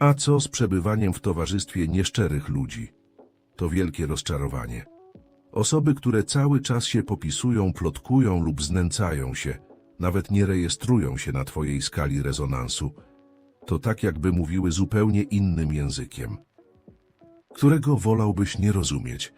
A co z przebywaniem w towarzystwie nieszczerych ludzi? To wielkie rozczarowanie. Osoby, które cały czas się popisują, plotkują lub znęcają się, nawet nie rejestrują się na Twojej skali rezonansu, to tak jakby mówiły zupełnie innym językiem, którego wolałbyś nie rozumieć.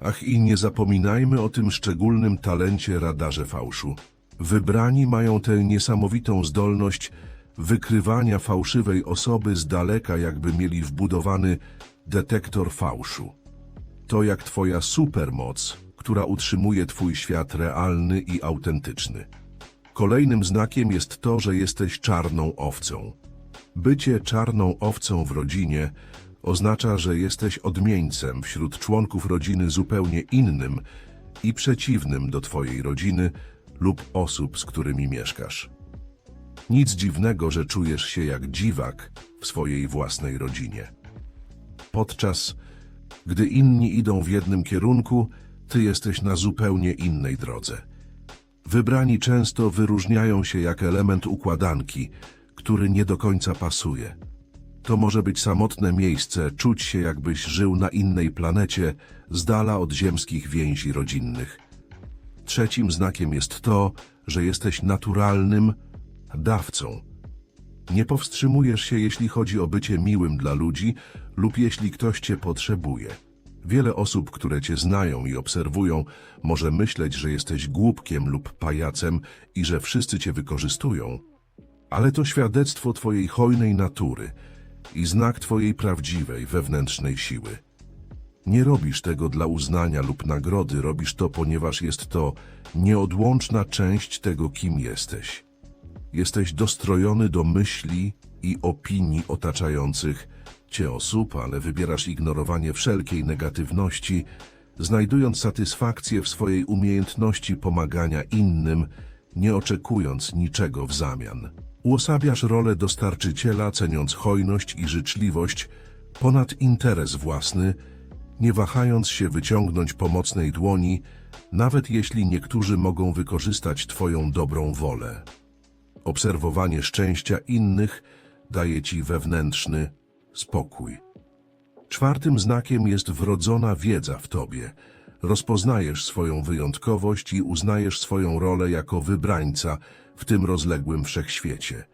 Ach i nie zapominajmy o tym szczególnym talencie radarze fałszu. Wybrani mają tę niesamowitą zdolność wykrywania fałszywej osoby z daleka, jakby mieli wbudowany detektor fałszu. To jak twoja supermoc, która utrzymuje twój świat realny i autentyczny. Kolejnym znakiem jest to, że jesteś czarną owcą. Bycie czarną owcą w rodzinie oznacza, że jesteś odmieńcem wśród członków rodziny zupełnie innym i przeciwnym do twojej rodziny lub osób, z którymi mieszkasz. Nic dziwnego, że czujesz się jak dziwak w swojej własnej rodzinie. Podczas gdy inni idą w jednym kierunku, ty jesteś na zupełnie innej drodze. Wybrani często wyróżniają się jak element układanki, który nie do końca pasuje. To może być samotne miejsce, czuć się jakbyś żył na innej planecie, z dala od ziemskich więzi rodzinnych. Trzecim znakiem jest to, że jesteś naturalnym dawcą. Nie powstrzymujesz się, jeśli chodzi o bycie miłym dla ludzi lub jeśli ktoś cię potrzebuje. Wiele osób, które cię znają i obserwują, może myśleć, że jesteś głupkiem lub pajacem i że wszyscy cię wykorzystują. Ale to świadectwo twojej hojnej natury i znak twojej prawdziwej, wewnętrznej siły. Nie robisz tego dla uznania lub nagrody, robisz to, ponieważ jest to nieodłączna część tego, kim jesteś. Jesteś dostrojony do myśli i opinii otaczających cię osób, ale wybierasz ignorowanie wszelkiej negatywności, znajdując satysfakcję w swojej umiejętności pomagania innym, nie oczekując niczego w zamian. Uosabiasz rolę dostarczyciela, ceniąc hojność i życzliwość ponad interes własny, nie wahając się wyciągnąć pomocnej dłoni, nawet jeśli niektórzy mogą wykorzystać Twoją dobrą wolę. Obserwowanie szczęścia innych daje Ci wewnętrzny spokój. Czwartym znakiem jest wrodzona wiedza w Tobie. Rozpoznajesz swoją wyjątkowość i uznajesz swoją rolę jako wybrańca w tym rozległym wszechświecie.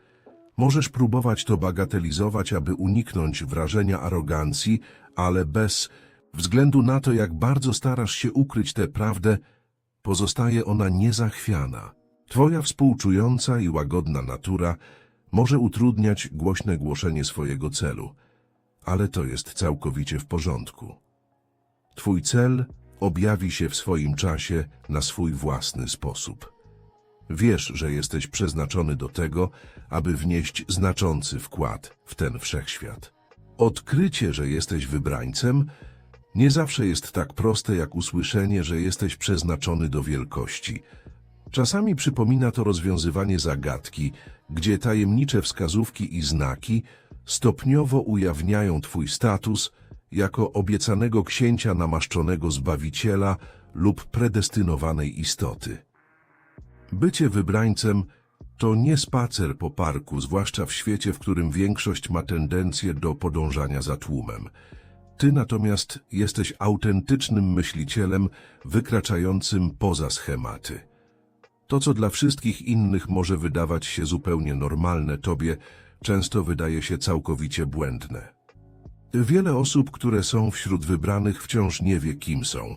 Możesz próbować to bagatelizować, aby uniknąć wrażenia arogancji, ale bez względu na to, jak bardzo starasz się ukryć tę prawdę, pozostaje ona niezachwiana. Twoja współczująca i łagodna natura może utrudniać głośne głoszenie swojego celu, ale to jest całkowicie w porządku. Twój cel objawi się w swoim czasie na swój własny sposób. Wiesz, że jesteś przeznaczony do tego, aby wnieść znaczący wkład w ten wszechświat. Odkrycie, że jesteś wybrańcem, nie zawsze jest tak proste jak usłyszenie, że jesteś przeznaczony do wielkości. Czasami przypomina to rozwiązywanie zagadki, gdzie tajemnicze wskazówki i znaki stopniowo ujawniają Twój status jako obiecanego księcia namaszczonego Zbawiciela lub predestynowanej istoty. Bycie wybrańcem to nie spacer po parku, zwłaszcza w świecie, w którym większość ma tendencję do podążania za tłumem. Ty natomiast jesteś autentycznym myślicielem wykraczającym poza schematy. To, co dla wszystkich innych może wydawać się zupełnie normalne, tobie często wydaje się całkowicie błędne. Wiele osób, które są wśród wybranych, wciąż nie wie, kim są.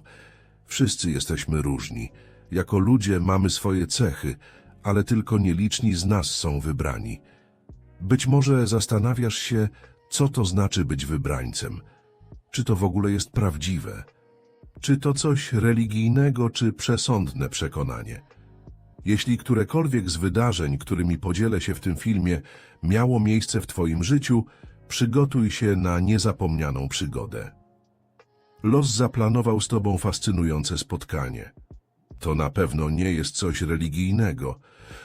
Wszyscy jesteśmy różni. Jako ludzie mamy swoje cechy, ale tylko nieliczni z nas są wybrani. Być może zastanawiasz się, co to znaczy być wybrańcem. Czy to w ogóle jest prawdziwe? Czy to coś religijnego, czy przesądne przekonanie? Jeśli którekolwiek z wydarzeń, którymi podzielę się w tym filmie, miało miejsce w Twoim życiu, przygotuj się na niezapomnianą przygodę. Los zaplanował z Tobą fascynujące spotkanie. To na pewno nie jest coś religijnego.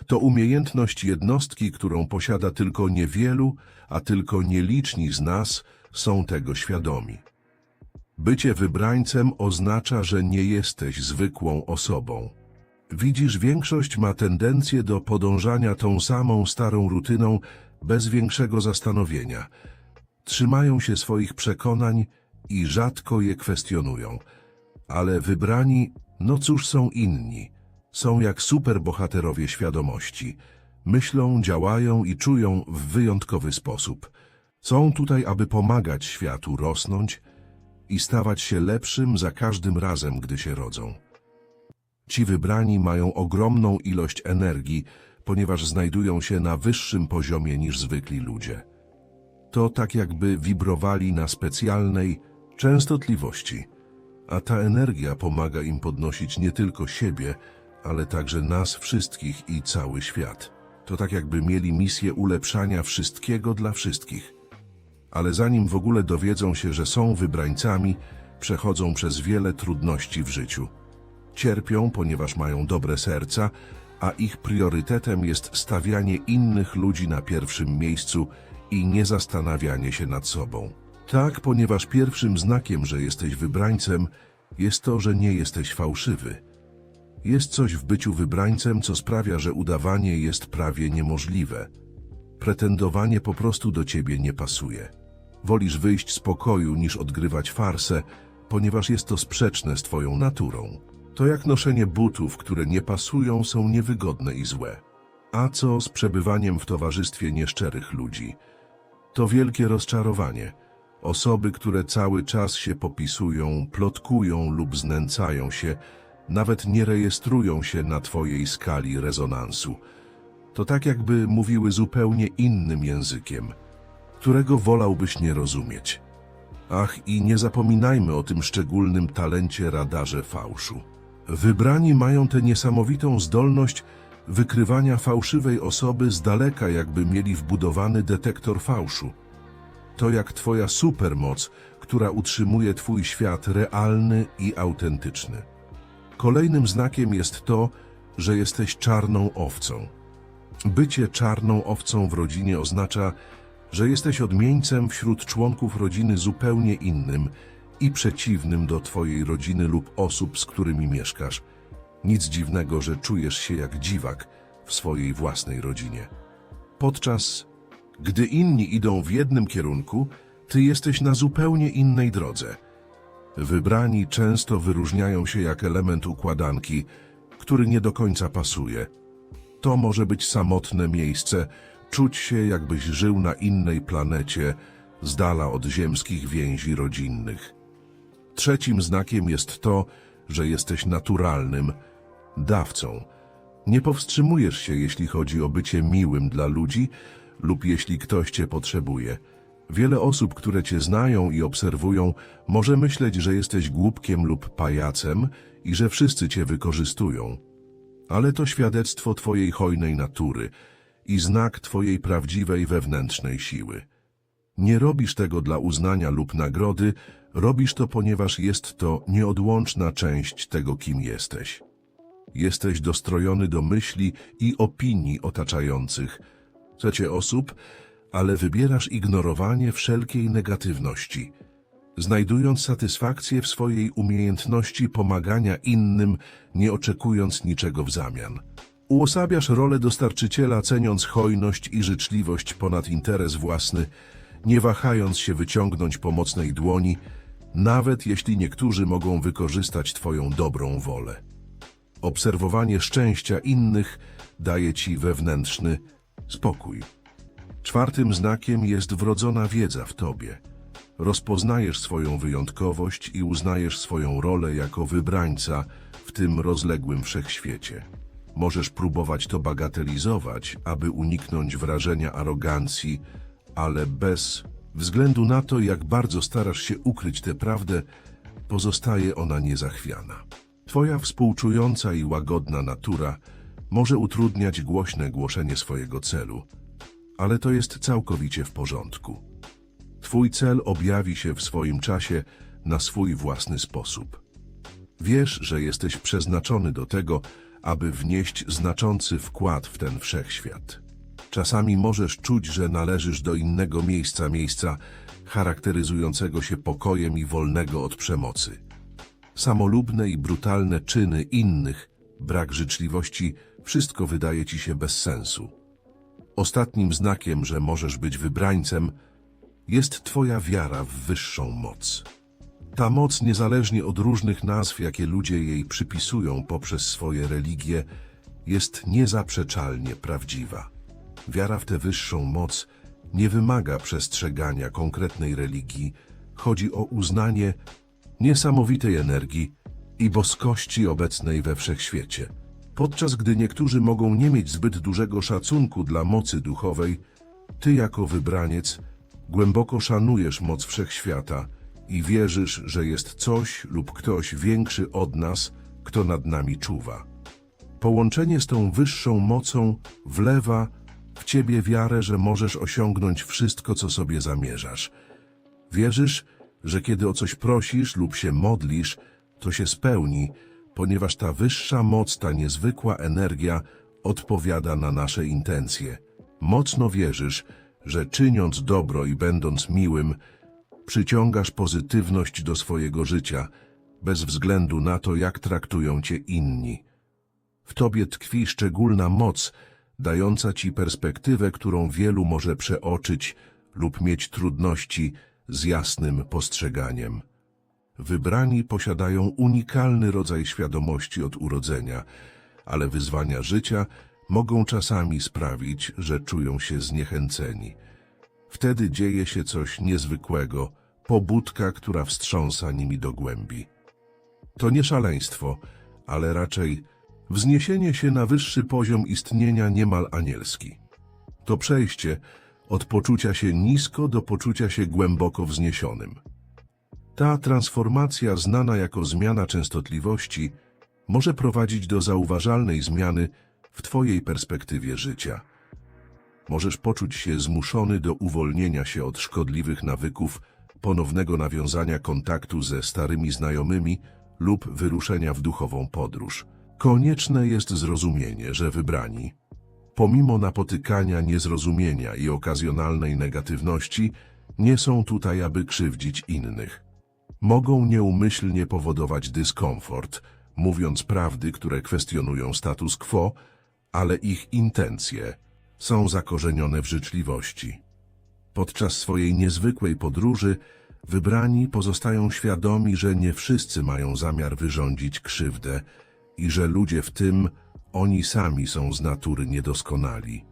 To umiejętność jednostki, którą posiada tylko niewielu, a tylko nieliczni z nas są tego świadomi. Bycie wybrańcem oznacza, że nie jesteś zwykłą osobą. Widzisz, większość ma tendencję do podążania tą samą starą rutyną bez większego zastanowienia. Trzymają się swoich przekonań i rzadko je kwestionują. Ale wybrani, no cóż są inni. Są jak superbohaterowie świadomości. Myślą, działają i czują w wyjątkowy sposób. Są tutaj, aby pomagać światu rosnąć i stawać się lepszym za każdym razem, gdy się rodzą. Ci wybrani mają ogromną ilość energii, ponieważ znajdują się na wyższym poziomie niż zwykli ludzie. To tak jakby wibrowali na specjalnej częstotliwości, a ta energia pomaga im podnosić nie tylko siebie, ale także nas wszystkich i cały świat. To tak jakby mieli misję ulepszania wszystkiego dla wszystkich. Ale zanim w ogóle dowiedzą się, że są wybrańcami, przechodzą przez wiele trudności w życiu. Cierpią, ponieważ mają dobre serca, a ich priorytetem jest stawianie innych ludzi na pierwszym miejscu i nie zastanawianie się nad sobą. Tak, ponieważ pierwszym znakiem, że jesteś wybrańcem, jest to, że nie jesteś fałszywy. Jest coś w byciu wybrańcem, co sprawia, że udawanie jest prawie niemożliwe. Pretendowanie po prostu do ciebie nie pasuje. Wolisz wyjść z pokoju niż odgrywać farsę, ponieważ jest to sprzeczne z twoją naturą. To jak noszenie butów, które nie pasują, są niewygodne i złe. A co z przebywaniem w towarzystwie nieszczerych ludzi? To wielkie rozczarowanie. Osoby, które cały czas się popisują, plotkują lub znęcają się, nawet nie rejestrują się na twojej skali rezonansu. To tak jakby mówiły zupełnie innym językiem, którego wolałbyś nie rozumieć. Ach, i nie zapominajmy o tym szczególnym talencie radarze fałszu. Wybrani mają tę niesamowitą zdolność wykrywania fałszywej osoby z daleka, jakby mieli wbudowany detektor fałszu. To jak twoja supermoc, która utrzymuje twój świat realny i autentyczny. Kolejnym znakiem jest to, że jesteś czarną owcą. Bycie czarną owcą w rodzinie oznacza, że jesteś odmieńcem wśród członków rodziny zupełnie innym i przeciwnym do twojej rodziny lub osób, z którymi mieszkasz. Nic dziwnego, że czujesz się jak dziwak w swojej własnej rodzinie. Podczas gdy inni idą w jednym kierunku, ty jesteś na zupełnie innej drodze. Wybrani często wyróżniają się jak element układanki, który nie do końca pasuje. To może być samotne miejsce, czuć się jakbyś żył na innej planecie, z dala od ziemskich więzi rodzinnych. Trzecim znakiem jest to, że jesteś naturalnym dawcą. Nie powstrzymujesz się, jeśli chodzi o bycie miłym dla ludzi lub jeśli ktoś cię potrzebuje. Wiele osób, które cię znają i obserwują, może myśleć, że jesteś głupkiem lub pajacem i że wszyscy cię wykorzystują. Ale to świadectwo twojej hojnej natury i znak twojej prawdziwej wewnętrznej siły. Nie robisz tego dla uznania lub nagrody, robisz to, ponieważ jest to nieodłączna część tego, kim jesteś. Jesteś dostrojony do myśli i opinii otaczających, chcecie osób, ale wybierasz ignorowanie wszelkiej negatywności, znajdując satysfakcję w swojej umiejętności pomagania innym, nie oczekując niczego w zamian. Uosabiasz rolę dostarczyciela, ceniąc hojność i życzliwość ponad interes własny, nie wahając się wyciągnąć pomocnej dłoni, nawet jeśli niektórzy mogą wykorzystać Twoją dobrą wolę. Obserwowanie szczęścia innych daje Ci wewnętrzny spokój. Czwartym znakiem jest wrodzona wiedza w Tobie. Rozpoznajesz swoją wyjątkowość i uznajesz swoją rolę jako wybrańca w tym rozległym wszechświecie. Możesz próbować to bagatelizować, aby uniknąć wrażenia arogancji, ale bez względu na to, jak bardzo starasz się ukryć tę prawdę, pozostaje ona niezachwiana. Twoja współczująca i łagodna natura może utrudniać głośne głoszenie swojego celu, ale to jest całkowicie w porządku. Twój cel objawi się w swoim czasie na swój własny sposób. Wiesz, że jesteś przeznaczony do tego, aby wnieść znaczący wkład w ten wszechświat. Czasami możesz czuć, że należysz do innego miejsca, miejsca charakteryzującego się pokojem i wolnego od przemocy. Samolubne i brutalne czyny innych, brak życzliwości, wszystko wydaje ci się bez sensu. Ostatnim znakiem, że możesz być wybrańcem, jest Twoja wiara w wyższą moc. Ta moc, niezależnie od różnych nazw, jakie ludzie jej przypisują poprzez swoje religie, jest niezaprzeczalnie prawdziwa. Wiara w tę wyższą moc nie wymaga przestrzegania konkretnej religii, chodzi o uznanie niesamowitej energii i boskości obecnej we wszechświecie. Podczas gdy niektórzy mogą nie mieć zbyt dużego szacunku dla mocy duchowej, ty jako wybraniec głęboko szanujesz moc wszechświata i wierzysz, że jest coś lub ktoś większy od nas, kto nad nami czuwa. Połączenie z tą wyższą mocą wlewa w ciebie wiarę, że możesz osiągnąć wszystko, co sobie zamierzasz. Wierzysz, że kiedy o coś prosisz lub się modlisz, to się spełni, ponieważ ta wyższa moc, ta niezwykła energia odpowiada na nasze intencje. Mocno wierzysz, że czyniąc dobro i będąc miłym, przyciągasz pozytywność do swojego życia, bez względu na to, jak traktują cię inni. W tobie tkwi szczególna moc, dająca ci perspektywę, którą wielu może przeoczyć lub mieć trudności z jasnym postrzeganiem. Wybrani posiadają unikalny rodzaj świadomości od urodzenia, ale wyzwania życia mogą czasami sprawić, że czują się zniechęceni. Wtedy dzieje się coś niezwykłego, pobudka, która wstrząsa nimi do głębi. To nie szaleństwo, ale raczej wzniesienie się na wyższy poziom istnienia niemal anielski. To przejście od poczucia się nisko do poczucia się głęboko wzniesionym. Ta transformacja, znana jako zmiana częstotliwości, może prowadzić do zauważalnej zmiany w Twojej perspektywie życia. Możesz poczuć się zmuszony do uwolnienia się od szkodliwych nawyków, ponownego nawiązania kontaktu ze starymi znajomymi lub wyruszenia w duchową podróż. Konieczne jest zrozumienie, że wybrani, pomimo napotykania niezrozumienia i okazjonalnej negatywności, nie są tutaj, aby krzywdzić innych. Mogą nieumyślnie powodować dyskomfort, mówiąc prawdy, które kwestionują status quo, ale ich intencje są zakorzenione w życzliwości. Podczas swojej niezwykłej podróży wybrani pozostają świadomi, że nie wszyscy mają zamiar wyrządzić krzywdę i że ludzie w tym oni sami są z natury niedoskonali.